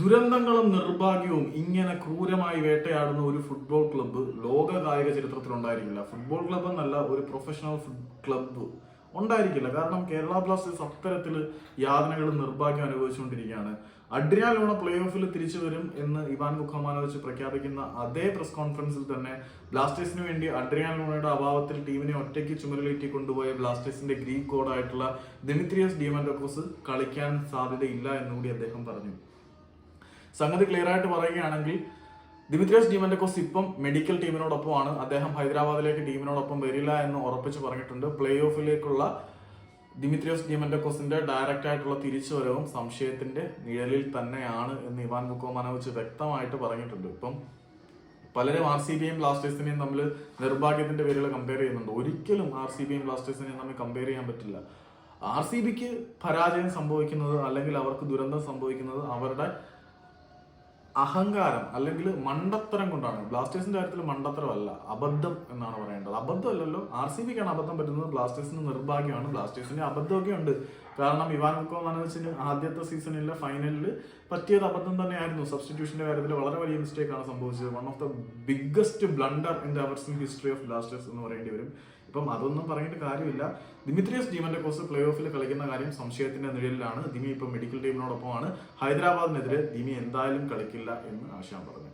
ദുരന്തങ്ങളും നിർഭാഗ്യവും ഇങ്ങനെ ക്രൂരമായി വേട്ടയാടുന്ന ഒരു ഫുട്ബോൾ ക്ലബ്ബ് ലോക കായിക ചരിത്രത്തിൽ ഉണ്ടായിരിക്കില്ല ഫുട്ബോൾ ക്ലബ്ബ് എന്നല്ല ഒരു പ്രൊഫഷണൽ ക്ലബ്ബ് ഉണ്ടായിരിക്കില്ല. കാരണം കേരള ബ്ലാസ്റ്റേഴ്സ് അത്തരത്തിൽ യാതനകളും നിർഭാഗ്യം അനുഭവിച്ചുകൊണ്ടിരിക്കുകയാണ്. അഡ്രിയാൻ ലോണ പ്ലേ ഓഫിൽ തിരിച്ചു വരും എന്ന് ഇവാൻ ബുഖമാനോവിച്ച് പ്രഖ്യാപിക്കുന്ന അതേ പ്രസ് കോൺഫറൻസിൽ തന്നെ ബ്ലാസ്റ്റേഴ്സിന് വേണ്ടി അഡ്രിയാൻ ലോണയുടെ അഭാവത്തിൽ ടീമിനെ ഒറ്റയ്ക്ക് ചുമലിലേറ്റി കൊണ്ടുപോയ ബ്ലാസ്റ്റേഴ്സിന്റെ ഗ്രീക്ക് കോഡായിട്ടുള്ള ദിമിത്രിയസ് ഡിമൻഡോക്കോസ് കളിക്കാൻ സാധ്യതയില്ല എന്നുകൂടി അദ്ദേഹം പറഞ്ഞു. സംഗതി ക്ലിയർ ആയിട്ട് പറയുകയാണെങ്കിൽ ദിമിത്രിയസ് ഡിമൻഡക്കോസ് ഇപ്പം മെഡിക്കൽ ടീമിനോടൊപ്പമാണ് അദ്ദേഹം ഹൈദരാബാദിലേക്ക് ടീമിനോടൊപ്പം വരില്ല എന്ന് ഉറപ്പിച്ച് പറഞ്ഞിട്ടുണ്ട്. പ്ലേ ഓഫിലേക്കുള്ള ദിമിത്രിയോസ് ഡിമൻഡക്കോസിന്റെ ഡയറക്റ്റ് ആയിട്ടുള്ള തിരിച്ചുവരവും സംശയത്തിന്റെ നിഴലിൽ തന്നെയാണ് എന്ന് ഇവാൻ ബുക്കോമാനോവിച്ച് വ്യക്തമായിട്ട് പറഞ്ഞിട്ടുണ്ട്. ഇപ്പം പലരും ആർ സി ബിയും ബ്ലാസ്റ്റേഴ്സിനെയും തമ്മിൽ നിർഭാഗ്യത്തിന്റെ പേരിൽ കമ്പയർ ചെയ്യുന്നുണ്ട്. ഒരിക്കലും ആർ സി ബിയും ബ്ലാസ്റ്റേഴ്സിനെയും തമ്മിൽ കമ്പയർ ചെയ്യാൻ പറ്റില്ല. ആർ സി ബിക്ക് പരാജയം സംഭവിക്കുന്നത് അല്ലെങ്കിൽ അവർക്ക് ദുരന്തം സംഭവിക്കുന്നത് അവരുടെ അഹങ്കാരം അല്ലെങ്കിൽ മണ്ടത്തരം കൊണ്ടാണ്. ബ്ലാസ്റ്റേഴ്സിന്റെ കാര്യത്തിൽ മണ്ടത്തരമല്ല അബദ്ധം എന്നാണ് പറയേണ്ടത്. അബദ്ധമല്ലല്ലോ ആർ സി ബിക്കാണ് അബദ്ധം പറ്റുന്നത്. ബ്ലാസ്റ്റേഴ്സിന് നിർഭാഗ്യമാണ്. ബ്ലാസ്റ്റേഴ്സിന്റെ അബദ്ധമൊക്കെ ഉണ്ട്. കാരണം ഇവാൻ മുക്കോ ആദ്യത്തെ സീസണിലെ ഫൈനലിൽ പറ്റിയത് അബദ്ധം തന്നെയായിരുന്നു. സബ്സ്റ്റിറ്റ്യൂഷന്റെ കാര്യത്തിൽ വളരെ വലിയ മിസ്റ്റേക്കാണ് സംഭവിച്ചത്. One of the biggest blunder in the അവർസിംഗ് history of Blasters എന്ന് പറയേണ്ടി വരും. ഇപ്പം അതൊന്നും പറഞ്ഞിട്ട് കാര്യമില്ല. ദിമിത്രിയസ് ജീവന്റെ കോസ് പ്ലേ ഓഫിൽ കളിക്കുന്ന കാര്യം സംശയത്തിന്റെ നിഴലിലാണ്. ദിമി ഇപ്പം മെഡിക്കൽ ടീമിനോടൊപ്പമാണ് ഹൈദരാബാദിനെതിരെ ദിമി എന്തായാലും കളിക്കില്ല എന്ന് ആശാൻ പറഞ്ഞു.